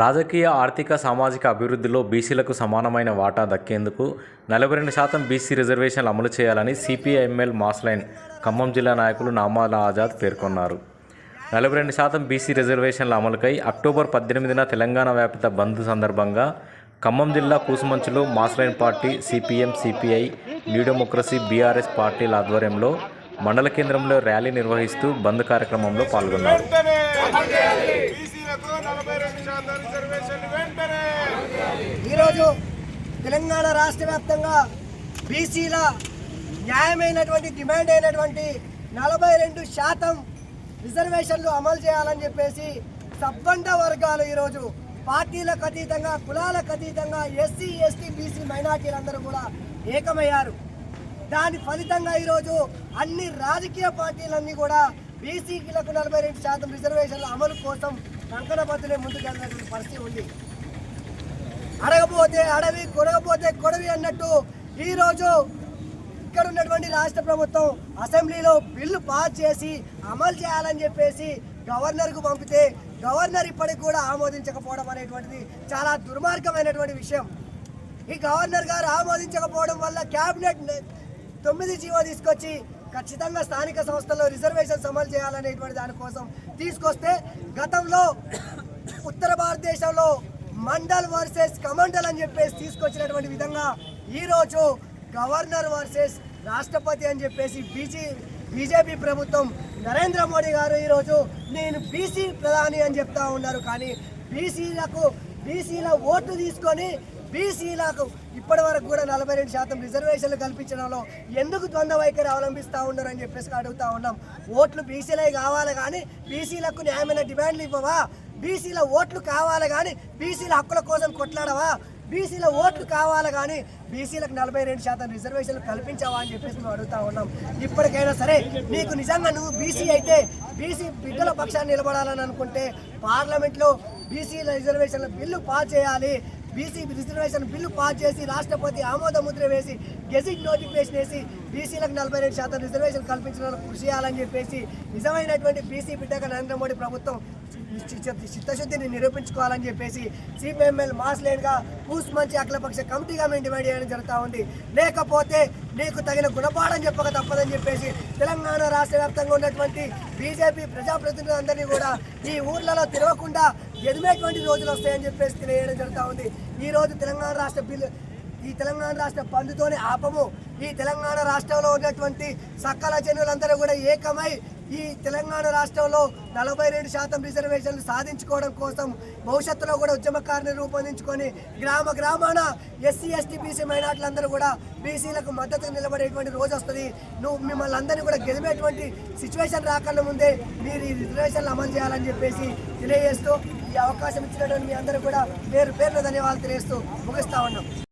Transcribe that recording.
రాజకీయ ఆర్థిక సామాజిక అభివృద్ధిలో బీసీలకు సమానమైన వాటా దక్కేందుకు నలభై రెండు శాతం బీసీ రిజర్వేషన్లు అమలు చేయాలని సిపిఐఎంఎల్ మాస్లైన్ ఖమ్మం జిల్లా నాయకులు నామాల ఆజాద్ పేర్కొన్నారు. నలభై రెండు శాతం బీసీ రిజర్వేషన్ల అమలుకై అక్టోబర్ పద్దెనిమిదిన తెలంగాణ వ్యాప్త బంద్ సందర్భంగా ఖమ్మం జిల్లా కూసుమంచులో mass line party CPM CPI new democracy BRS పార్టీల ఆధ్వర్యంలో మండల కేంద్రంలో ర్యాలీ నిర్వహిస్తూ బంద్ కార్యక్రమంలో పాల్గొన్నారు. వెంటనే నలభై రెండు శాతం రిజర్వేషన్లు వెంటనే. ఈరోజు తెలంగాణ రాష్ట్ర వ్యాప్తంగా బీసీల న్యాయమైనటువంటి డిమాండ్ అయినటువంటి నలభై రెండు శాతం రిజర్వేషన్లు అమలు చేయాలని చెప్పేసి సబ్బండ వర్గాలు ఈరోజు పార్టీలకు అతీతంగా కులాలకు అతీతంగా ఎస్సీ ఎస్టీ బీసీ మైనార్టీలందరూ కూడా ఏకమయ్యారు. దాని ఫలితంగా ఈరోజు అన్ని రాజకీయ పార్టీలన్నీ కూడా బీసీలకు నలభై రెండు శాతం రిజర్వేషన్ల అమలు కోసం కంకణబద్దులే ముందుకెళ్ళినటువంటి పరిస్థితి ఉంది. అడగపోతే అడవి కొనగపోతే కొడవి అన్నట్టు ఈరోజు ఇక్కడ ఉన్నటువంటి రాష్ట్ర ప్రభుత్వం అసెంబ్లీలో బిల్లు పాస్ చేసి అమలు చేయాలని చెప్పేసి గవర్నర్కు పంపితే గవర్నర్ ఇప్పటికి కూడా ఆమోదించకపోవడం అనేటువంటిది చాలా దుర్మార్గమైనటువంటి విషయం. ఈ గవర్నర్ గారు ఆమోదించకపోవడం వల్ల క్యాబినెట్ తొమ్మిది జీవో తీసుకొచ్చి ఖచ్చితంగా స్థానిక సంస్థల్లో రిజర్వేషన్స్ అమలు చేయాలనేటువంటి దానికోసం తీసుకొస్తే గతంలో ఉత్తర భారతదేశంలో మండల్ వర్సెస్ కమండల్ అని చెప్పేసి తీసుకొచ్చినటువంటి విధంగా ఈరోజు గవర్నర్ వర్సెస్ రాష్ట్రపతి అని చెప్పేసి బీజీ బీజేపీ ప్రభుత్వం నరేంద్ర మోడీ గారు ఈరోజు నేను బీసీ ప్రధాని అని చెప్తా ఉన్నారు. కానీ బీసీలకు బీసీల ఓట్లు తీసుకొని బీసీలకు ఇప్పటి వరకు కూడా నలభై రెండు శాతం రిజర్వేషన్లు కల్పించడంలో ఎందుకు ద్వంద్వ వైఖరి అవలంబిస్తూ అని చెప్పేసి అడుగుతా ఉన్నాం. ఓట్లు బీసీలే కావాలి కానీ బీసీలకు న్యాయమైన డిమాండ్లు ఇవ్వవా? బీసీల ఓట్లు కావాలి కానీ బీసీల హక్కుల కోసం కొట్లాడవా? బీసీల ఓట్లు కావాలి కానీ బీసీలకు నలభై రెండు శాతం రిజర్వేషన్లు కల్పించావా అని చెప్పేసి మేము అడుగుతా ఉన్నాం. ఇప్పటికైనా సరే నీకు నిజంగా నువ్వు బీసీ అయితే బీసీ బిడ్డల పక్షాన్ని నిలబడాలని అనుకుంటే పార్లమెంట్లో బీసీ రిజర్వేషన్ల బిల్లు పాస్ చేయాలి. బీసీ రిజర్వేషన్ బిల్లు పాస్ చేసి రాష్ట్రపతి ఆమోద ముద్ర వేసి గెజిట్ నోటిఫికేషన్ వేసి బీసీలకు నలభై రెండు శాతం రిజర్వేషన్ కల్పించడానికి కృషి చేయాలని చెప్పేసి నిజమైనటువంటి బీసీ బిడ్డగా నరేంద్ర మోడీ ప్రభుత్వం చిత్తశుద్ధిని నిరూపించుకోవాలని చెప్పేసి సిపిఎంఎల్ మాస్ లేన్గా కూస్ మంచి అఖిలపక్ష కమిటీగా మేము డిమాండ్ చేయడం జరుగుతూ ఉంది. లేకపోతే నీకు తగిన గుణపాఠం చెప్పక తప్పదని చెప్పేసి తెలంగాణ రాష్ట్ర వ్యాప్తంగా ఉన్నటువంటి బీజేపీ ప్రజాప్రతినిధులందరినీ కూడా ఈ ఊర్లలో తిరగకుండా ఎదిమేటువంటి రోజులు వస్తాయని చెప్పేసి తెలియజేయడం జరుగుతూ ఉంది. ఈ రోజు తెలంగాణ రాష్ట్ర బిల్లు ఈ తెలంగాణ రాష్ట్ర పందుతోనే ఆపము. ఈ తెలంగాణ రాష్ట్రంలో ఉన్నటువంటి సకల జనులందరూ కూడా ఏకమై ఈ తెలంగాణ రాష్ట్రంలో నలభై రెండు శాతం రిజర్వేషన్లు సాధించుకోవడం కోసం భవిష్యత్తులో కూడా ఉద్యమకారిని రూపొందించుకొని గ్రామ గ్రామాన ఎస్సీ ఎస్టీ బీసీ మైనార్టీలందరూ కూడా బీసీలకు మద్దతు నిలబడేటువంటి రోజు వస్తుంది. నువ్వు మిమ్మల్ని అందరినీ కూడా గెలిపేటువంటి సిచ్యువేషన్ రాకుండా ముందే మీరు ఈ రిజర్వేషన్లు అమలు చేయాలని చెప్పేసి తెలియజేస్తూ ఈ అవకాశం ఇచ్చినటువంటి మీ అందరూ కూడా పేరు పేరున ధన్యవాదాలు తెలియజేస్తూ ముగిస్తా ఉన్నాం.